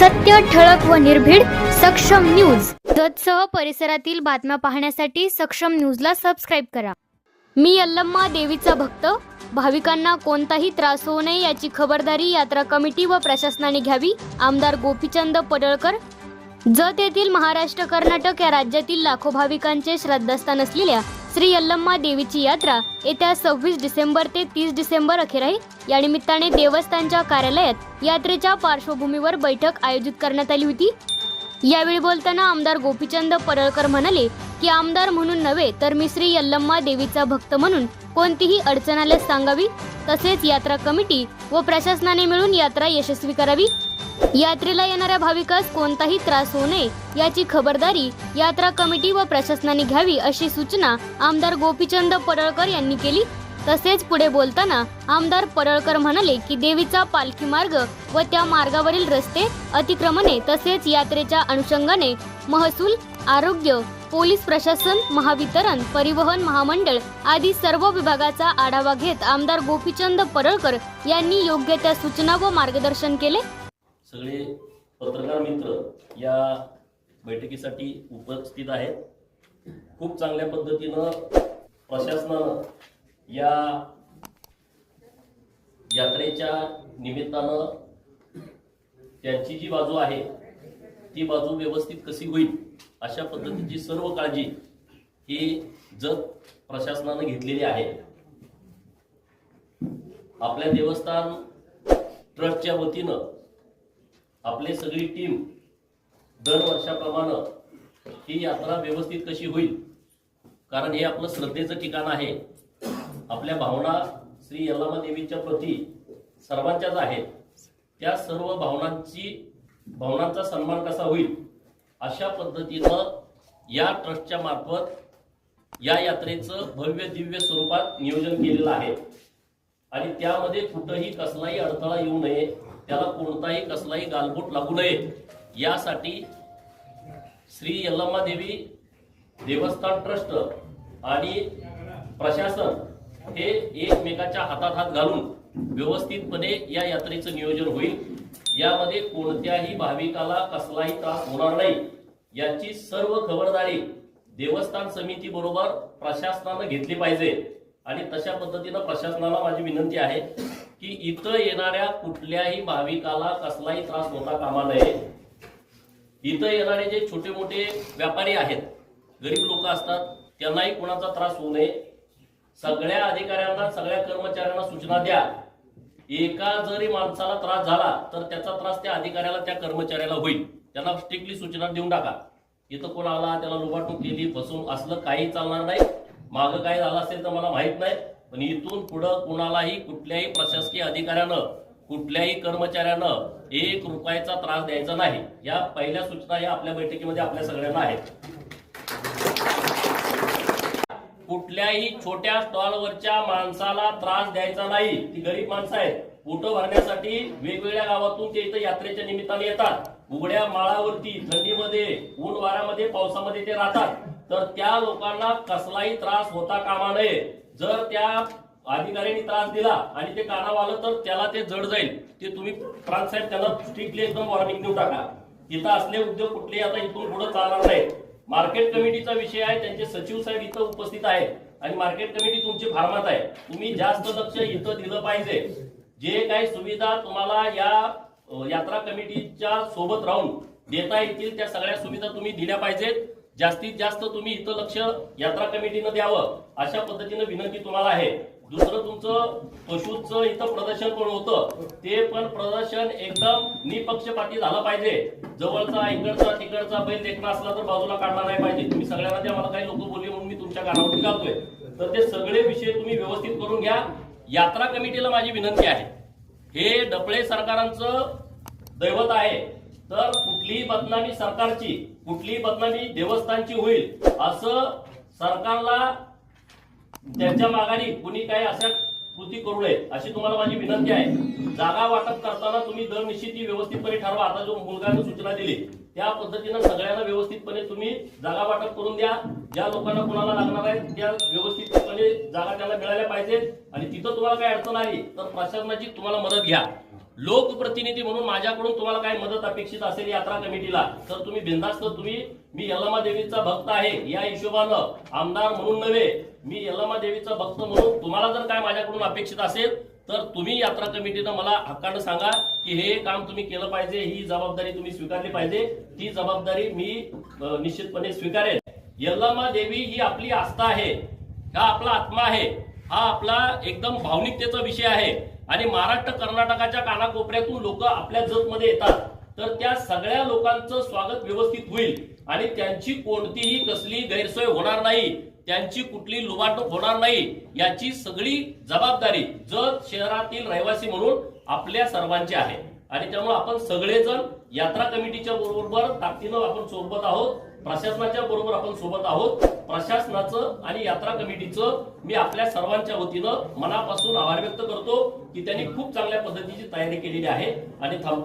सत्य ठळक व निर्भीड सक्षम न्यूज. जतसह परिसरातील बातम्या पाहण्यासाठी सक्षम न्यूजला सबस्क्राईब करा. मी यल्लम्मा देवीचा भक्त. भाविकांना कोणताही त्रास होऊ नये याची खबरदारी यात्रा कमिटी व प्रशासनाने घ्यावी आमदार गोपीचंद पडळकर. जत येथील महाराष्ट्र कर्नाटक या राज्यातील लाखो भाविकांचे श्रद्धास्थान असलेल्या श्री यल्लम्मा देवीची यात्रा येत्या सव्वीस डिसेंबर ते तीस डिसेंबर अखेर आहे. या निमित्ताने देवस्थानच्या कार्यालयात यात्रेच्या पार्श्वभूमीवर बैठक आयोजित करण्यात आली होती. यावेळी बोलताना आमदार गोपीचंद पडळकर म्हणाले की आमदार म्हणून नव्हे तर मी श्री यल्लम्मा देवीचा भक्त म्हणून कोणतीही अडचण आल्यास सांगावी. तसेच यात्रा कमिटी व प्रशासनाने मिळून यात्रा यशस्वी करावी. यात्रेला येणाऱ्या भाविकास कोणताही त्रास होऊ नये याची खबरदारी यात्रा कमिटी व प्रशासनाने घ्यावी अशी सूचना आमदार गोपीचंद पडळकर यांनी केली. तसेच पुढे बोलताना आमदार पडळकर म्हणाले की देवीचा पालखी मार्ग व त्या मार्गावरील रस्ते अतिक्रमणे तसेच यात्रेच्या अनुषंगाने महसूल आरोग्य पोलीस प्रशासन महावितरण परिवहन महामंडळ आदी सर्व विभागाचा आढावा घेत आमदार गोपीचंद पडळकर यांनी योग्य त्या सूचना व मार्गदर्शन केले. सगळे पत्रकार मित्र या बैठकीसाठी उपस्थित आहेत. खूप चांगल्या पद्धतीनं प्रशासनानं या यात्रेच्या निमित्तानं त्यांची जी बाजू आहे ती बाजू व्यवस्थित कशी होईल अशा पद्धतीची सर्व काळजी ही जत प्रशासनानं घेतलेली आहे. आपल्या देवस्थान ट्रस्टच्या वतीनं आपली सगळी टीम दर वर्षाप्रमाणे ही यात्रा व्यवस्थित कशी होईल? कारण हे आपलं श्रद्धेचं ठिकाण आहे. आपल्या भावना श्री यल्लामा देवीच्या प्रती सर्वांच्याच आहेत. त्या सर्व भावनांची भावनांचा सन्मान कसा होईल? अशा पद्धतीनं या ट्रस्टच्या मार्फत या यात्रेचं भव्य दिव्य स्वरूपात नियोजन केलेलं आहे. आणि त्यामध्ये कुठंही कसलाही अडथळा येऊ नये त्याला कोणताही कसलाही गालबोट लागू नये. यासाठी श्री यल्लम्मा देवी देवस्थान ट्रस्ट आणि प्रशासन हे एकमेकाच्या हातात हात घालून व्यवस्थितपणे या यात्रेचं नियोजन होईल. यामध्ये कोणत्याही भाविकाला कसलाही त्रास होणार नाही. याची सर्व खबरदारी देवस्थान समिती बरोबर प्रशासनानं घेतली पाहिजे. आणि तशा पद्धतीनं प्रशासनाला माझी विनंती आहे की इथं येणाऱ्या कुठल्याही भाविकाला कसलाही त्रास होता कामा नये. इथं येणारे जे छोटे मोठे व्यापारी आहेत गरीब लोक असतात त्यांनाही कोणाचा त्रास होऊ नये. सगळ्या अधिकाऱ्यांना सगळ्या कर्मचाऱ्यांना सूचना द्या. एका जरी माणसाला त्रास झाला तर त्याचा त्रास त्या अधिकाऱ्याला त्या कर्मचाऱ्याला होईल. त्यांना स्ट्रिक्टली सूचना देऊन टाका. इथं कोण आला त्याला लुबाटूक केली फसून असलं काही चालणार नाही. मागं काय झालं असेल तर मला माहीत नाही पण इथून पुढं कुणालाही कुठल्याही प्रशासकीय अधिकाऱ्यानं कुठल्याही कर्मचाऱ्यानं एक रुपयाचा त्रास द्यायचा नाही. या पहिल्या सूचना या आपल्या बैठकीमध्ये आपल्या सगळ्यांना आहेत. कुठल्याही छोट्या स्टॉलवरच्या माणसाला त्रास द्यायचा नाही. ती गरीब माणसं आहेत. पोटं भरण्यासाठी वेगवेगळ्या गावातून ते इथं यात्रेच्या निमित्ताने येतात. उघड्या माळावरती थंडीमध्ये ऊन वाऱ्यामध्ये पावसामध्ये ते राहतात. तर त्या लोकांना कसलाही त्रास होता कामा नये. जर त्या अधिकाऱ्यांनी त्रास दिला आणि ते कानाव आलं तर त्याला ते जड जाईल. ते तुम्ही प्रांत साहेब त्याला स्ट्रिक्टली एकदम वॉर्निंग देऊ टाका. इथं असले उद्योग कुठले आता इथून पुढे चालणार नाही मार्केट कमिटीचा विषय आहे त्यांचे सचिव साहेब इथं उपस्थित आहे आणि मार्केट कमिटी तुमची फार्मात आहे. तुम्ही जास्त लक्ष इथं दिलं पाहिजे. जे काही सुविधा तुम्हाला या यात्रा कमिटीच्या सोबत राहून देता येतील त्या सगळ्या सुविधा तुम्ही दिल्या पाहिजेत. जास्तीत जास्त तुम्ही इथं लक्ष यात्रा कमिटीनं द्यावं अशा पद्धतीनं विनंती तुम्हाला आहे. दुसरं तुमचं पशूचं इथं प्रदर्शन पण होतं ते पण प्रदर्शन एकदम निपक्षपाती झालं पाहिजे. जवळचा इकडचा तिकडचा बैल देखणा असला तर बाजूला काढला नाही पाहिजे. तुम्ही सगळ्यांना त्या मला काही लोक बोलले म्हणून मी तुमच्या कानावरती घालतोय. तर ते सगळे विषय तुम्ही व्यवस्थित करून घ्या. यात्रा कमिटीला माझी विनंती आहे. हे डपळे सरकारांचं दैवत आहे. तर कुठलीही बदनामी सरकारची कुठलीही बदनामी देवस्थानची होईल असं सरकारला त्यांच्या मागाने कुणी काही अशा कृती करू नये अशी तुम्हाला माझी विनंती आहे. जागा वाटप करताना तुम्ही दर निश्चिती व्यवस्थितपणे ठरवा. आता जो मुलगाने सूचना दिली त्या पद्धतीनं सगळ्यांना व्यवस्थितपणे तुम्ही जागा वाटप करून द्या. ज्या लोकांना कुणाला लागणार आहे त्या व्यवस्थितपणे जागा त्याला मिळाल्या पाहिजेत. आणि तिथं तुम्हाला काही अडचण आली तर प्रशासनाची तुम्हाला मदत घ्या. लोकप्रतिनिधी म्हणून माझ्याकडून तुम्हाला काय मदत अपेक्षित असेल यात्रा कमिटीला तर तुम्ही बिंदास्त तुम्ही मी यल्लमा देवीचा भक्त आहे या हिशोबानं आमदार म्हणून नव्हे मी यल्लमा देवीचा भक्त म्हणून तुम्हाला जर काय माझ्याकडून अपेक्षित असेल तर तुम्ही यात्रा कमिटीनं मला हक्कानं सांगा की हे काम तुम्ही केलं पाहिजे ही जबाबदारी तुम्ही स्वीकारली पाहिजे ती जबाबदारी मी निश्चितपणे स्वीकारेन. यल्लमा देवी ही आपली आस्था आहे हा आपला आत्मा आहे. हा आपला एकदम भावनिकतेचा विषय आहे. आणि महाराष्ट्र कर्नाटकाच्या कानाकोपऱ्यातून लोक आपल्या जतमध्ये येतात. तर त्या सगळ्या लोकांचं स्वागत व्यवस्थित होईल. आणि त्यांची कोणतीही कसली गैरसोय होणार नाही. त्यांची कुठली लुबाटणूक होणार नाही. याची सगळी जबाबदारी जत शहरातील रहिवासी म्हणून आपल्या सर्वांची आहे. आणि त्यामुळे आपण सगळेजण यात्रा कमिटीच्या बरोबर ताकदीनं आपण सोबत आहोत. प्रशासनाच्या बरोबर आपण सोबत आहोत. प्रशासनाचं आणि यात्रा कमिटीचं मी आपल्या सर्वांच्या वतीनं मनापासून आभार व्यक्त करतो की त्यांनी खूप चांगल्या पद्धतीची तयारी केलेली आहे. आणि थांबतो.